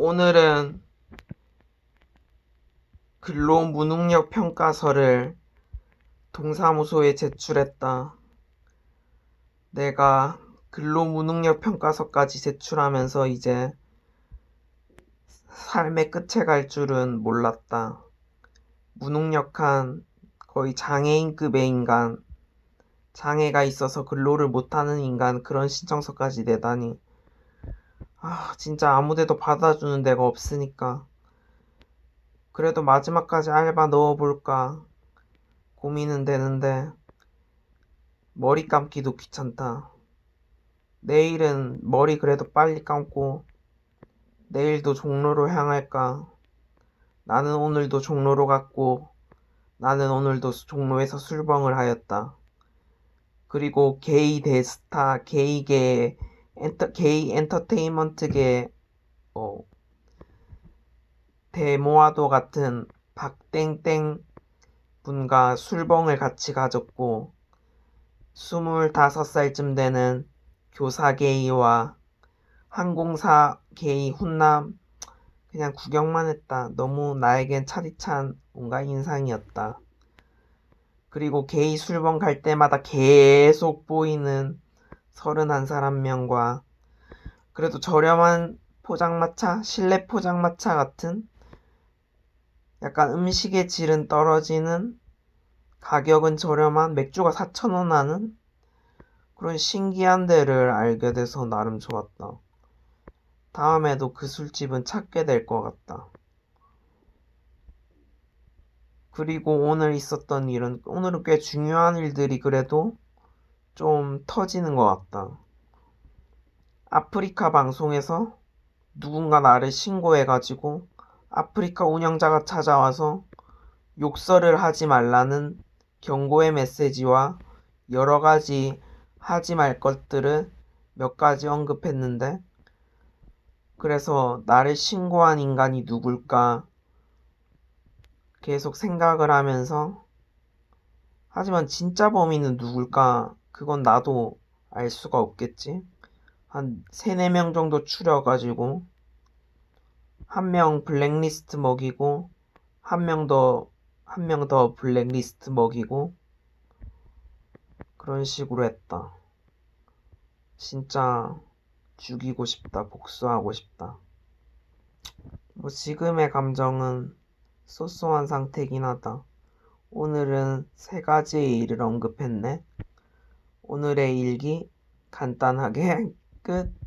오늘은 근로 무능력 평가서를 동사무소에 제출했다. 내가 근로 무능력 평가서까지 제출하면서 이제 삶의 끝에 갈 줄은 몰랐다. 무능력한 거의 장애인급의 인간, 장애가 있어서 근로를 못하는 인간 그런 신청서까지 내다니. 아, 진짜 아무 데도 받아주는 데가 없으니까. 그래도 마지막까지 알바 넣어볼까 고민은 되는데, 머리 감기도 귀찮다. 내일은 머리 그래도 빨리 감고, 내일도 종로로 향할까? 나는 오늘도 종로로 갔고, 나는 오늘도 종로에서 술벙을 하였다. 그리고 게이 대스타, 게이계, 엔터, 게이 엔터테인먼트계, 어, 데모아도 같은 박땡땡 분과 술벙을 같이 가졌고, 25살쯤 되는 교사 게이와 항공사 게이 훈남, 그냥 구경만 했다. 너무 나에겐 차디찬 뭔가 인상이었다. 그리고 게이 술번 갈 때마다 계속 보이는 31살 한 명과 그래도 저렴한 포장마차, 실내 포장마차 같은 약간 음식의 질은 떨어지는 가격은 저렴한 맥주가 4,000원 하는 그런 신기한 데를 알게 돼서 나름 좋았다. 다음에도 그 술집은 찾게 될 것 같다. 그리고 오늘 있었던 일은, 오늘은 꽤 중요한 일들이 그래도 좀 터지는 것 같다. 아프리카 방송에서 누군가 나를 신고해가지고 아프리카 운영자가 찾아와서 욕설을 하지 말라는 경고의 메시지와 여러 가지 하지 말 것들을 몇 가지 언급했는데, 그래서 나를 신고한 인간이 누굴까 계속 생각을 하면서 하지만 진짜 범인은 누굴까 그건 나도 알 수가 없겠지. 한 3, 4명 정도 추려가지고 한 명 블랙리스트 먹이고 한 명 더, 한 명 더 블랙리스트 먹이고 그런 식으로 했다. 진짜 죽이고 싶다. 복수하고 싶다. 뭐 지금의 감정은 쏘쏘한 상태긴 하다. 오늘은 세 가지의 일을 언급했네. 오늘의 일기 간단하게 끝.